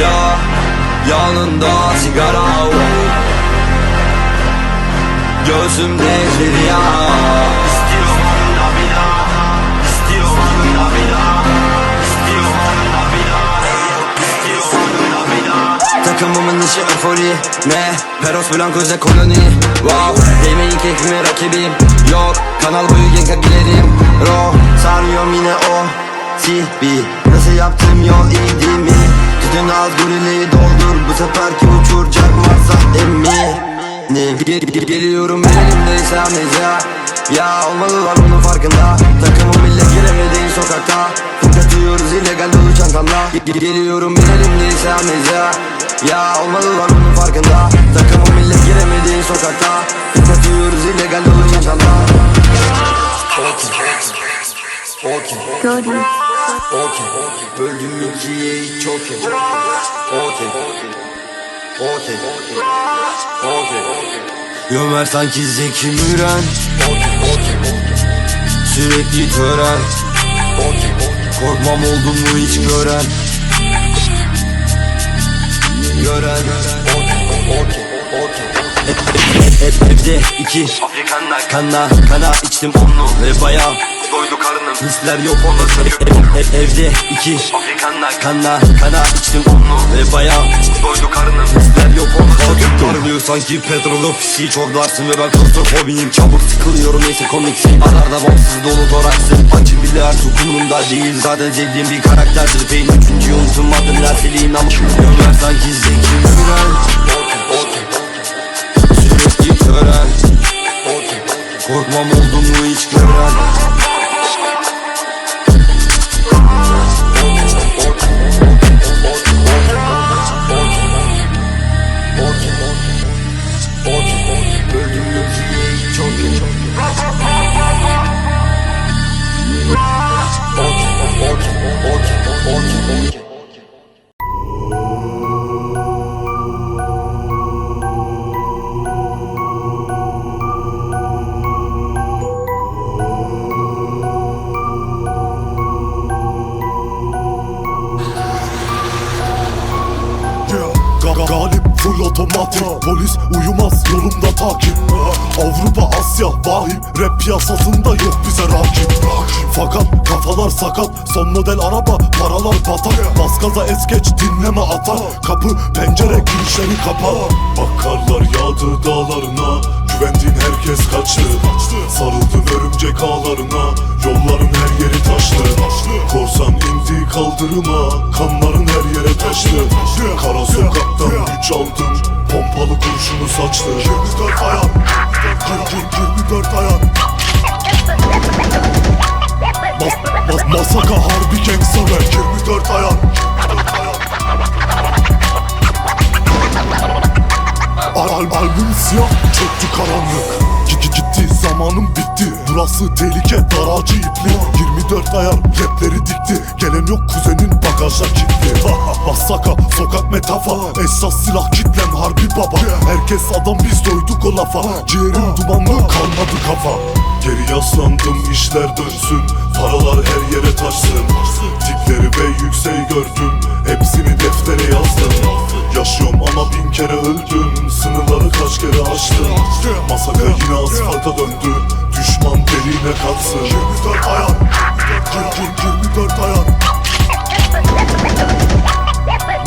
Ya yanında sigara Gözümde ezberi ya İstiyorum anda bir daha. İstiyorum anda bir daha. İstiyorum anda bir daha. İstiyorum anda bir daha. Takımımın içi eufori Ne? Peros Blanco'da koloni. Wow. Değmeyin keyfime rakibim Yok. Kanal boyu genka giderim. Ro Sarmıyorum yine o TV Nasıl yaptım yol? Tütün az gorili doldur Bu seferki uçuracak varsa eminim Gel, gel, Geliyorum elimdeysem neyse Ya olmalılar bunun farkında. Takımım millet giremediğin sokakta. Tıklatıyoruz illegal dolu çantamla Ge- Geliyorum elimdeysem neyse Ya olmalılar bunun farkında. Takımım millet giremediğin sokakta. Tıklatıyoruz illegal dolu çantamla Cody. Okey Böldüm ikiye hiç okey Okey Okey Okey Ömer sanki Zeki Müren Sürekli tören Korkmam oldu mu hiç gören Gören Hep evde iki kana kana içtim onu ve bayağı Doydu karnım. Hisler yok olmasın Hep evde iki Afrikanlar. kana kana içtim onu. Ve bayağı Doydu karnım. Hisler yok olmasın Parlıyor sanki petrol ofisi Çok darsın ve ben klostrofobiyim Çabuk sıkılıyorum neyse komiksin Ararda bağımsız dolu toraksın Acı bile artık umurumda değil. Zaten sevdiğim bir karakterdir. Beyin üçüncü unutulmadım Laseliğin ama Ömer sanki Zeki. Müren Sürekli tören. Korkmam oldu mu hiç gören full otomatik Polis uyumaz yolumda takip. Avrupa Asya vahim Rap piyasasında yok bize rakip. Fakat kafalar sakat Son model araba paralar batak Bas gaza es geç dinleme atar Kapı pencere girişleri kapa Bakarlar yağdı dağlarına Güvendiğin herkes kaçtı. Sarıldın örümcek ağlarına Yolların her yeri taştı. Korsan indi kaldırıma Kanların her yere taştı sokaktan güç aldım Pompalı kurşunu saçtı 24 ayar 24 ayar Mas, mas, Masaka harbi gangsta rap 24 ayar Al, al, albüm siyah çöktü karanlık. Gigi gitti zamanım bitti Burası tehlike daracı ipli. 24 ayar rapleri dikti. Gelen yok kuzenin bagaja kilitli. Masaka sokak metafa. Esas silah kitlem harbi baba. Herkes adam biz doyduk o lafa. Ciğerim dumanlı kalmadı kafa. Geri yaslandım işler dönsün. Paralar her yere taşsın. Tipleri ve yükseği gördüm. Hepsini deftere yazdım Yaşıyorum ama bin kere öldüm. Sınırları kaç kere aştım. Masaka yine asfalta döndü. Düşman deliğine katsın 24 ayar 24 ayar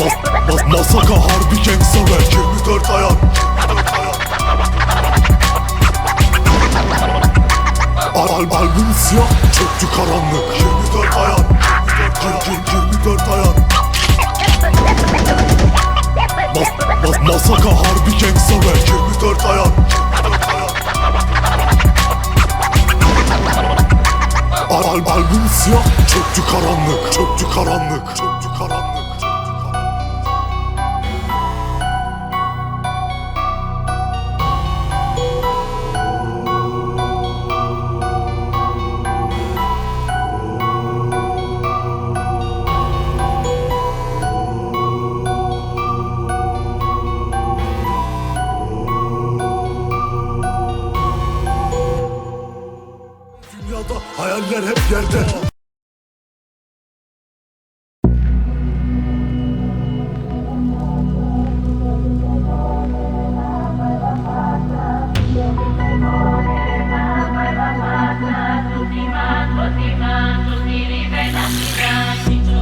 Mas, mas, Masaka harbi gangsta rap. 24 ayar Al, al, albüm siyah çöktü karanlık. 24 ayar 24 ayar Masaka harbi gangsta rap 24 ayar Al, al, albüm siyah çöktü karanlık Çöktü karanlık. Çöktü yerde.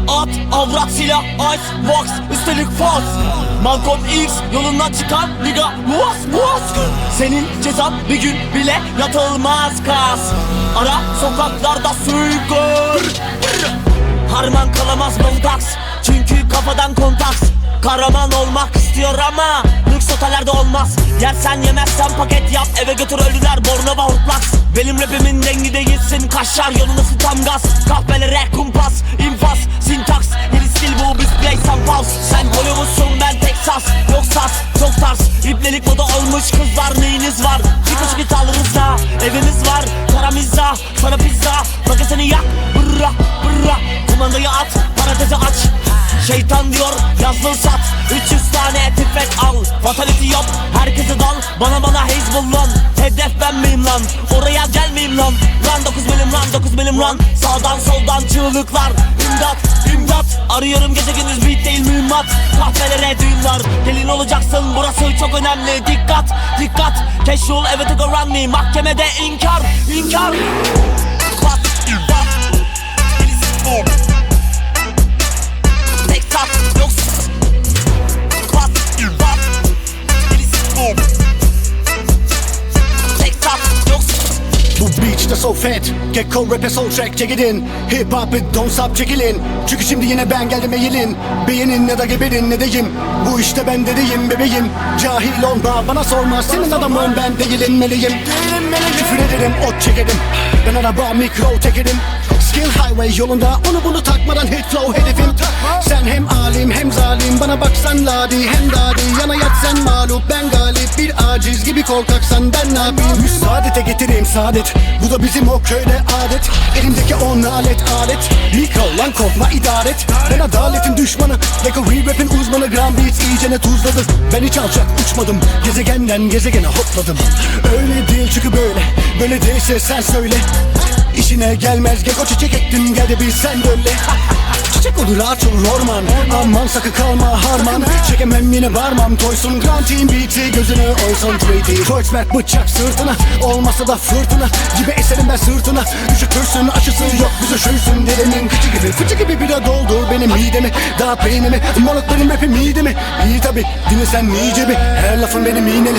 At, avrat, silah, ice, box, üstelik faz Malcolm X yolundan çıkan liga muas muas. Senin cezan bir gün bile yatılmaz kas. Ara sokaklarda suikast Harman kalamaz bontaks Çünkü kafadan kontaks. Kahraman olmak istiyor ama Lüks otellerde olmaz. Yersen yemezsen paket yap Eve götür ölüler Bornova hortlaks. Benim rapimin dengi değilsin Kaşar yolunu tam gaz? Kahvelere kumpas infaz Sintaks. Yeni stil bu biz play some pause Sen Hollywood'sun ben Texas. Yok sas çok tarz. İplelik moda olmuş kızlar neyiniz var Şeytan diyor. Yazdır sat 300 tane tüfek al. Fatality yap herkese dal. Bana bana Hezbollah Hedef ben miyim lan? Oraya gelmeyeyim lan? Lan 9 milim lan 9 milim lan. Sağdan soldan çığlıklar. İmdat imdat. Arıyorum gece gündüz beat değil mühimmat. Kahvelere düğünler Gelin olacaksın burası çok önemli. Dikkat dikkat. Casual evet go run me. Mahkemede inkar inkar. Bak Birisi bu so fat. Gekko rap'e soul track check it in. Hip hop it don't stop çekilin Çünkü şimdi yine ben geldim eğilin. Beğenin ne da geberin ne deyim? Bu işte ben dedeyim bebeğim. Cahil olma bana sorma. Senin adamın ben değilim meliyim Küfür ederim ot çekerim. Ben araba mikro tekerim Skill highway yolunda onu bunu takmadan hit flow hedefim. Sen hem alim hem zalim. Bana baksan ladi hem dadi. Yana yat sen mağlup ben galip. Bir aciz gibi korkaksan ben ne yapayım? Müsaadete getireyim saadet. Bu da bizim o köyde adet. Elimdeki on alet alet. Mikro lan korkma idaret. Ben adaletin düşmanı. Gecko re-rap'in uzmanı. Gram Beats iyicene tuzladı. Ben hiç alçak uçmadım. Gezegenden gezegene hopladım. Öyle değil çünkü böyle. Böyle değilse sen söyle. İşine gelmez. Geko çiçek ektin gel de bir sen de öyle Çiçek olur ağaç olur orman. Aman sakın kalma harman. Çekemem yine varmam. Toysun Grand Team Beat'i gözünü oysun 3D Kreuzberg bıçak sırtına. Olmasa da fırtına. Gibi eserim ben sırtına. Üşütürsün aşısı yok biz üşürsün Dilimin kıçı gibi fıçı gibi bira doldur benim midemi. Dağıt beynimi Moruk benim rapim midemi. İyi tabi dinle sen iyice bir. Her lafın benim iğneli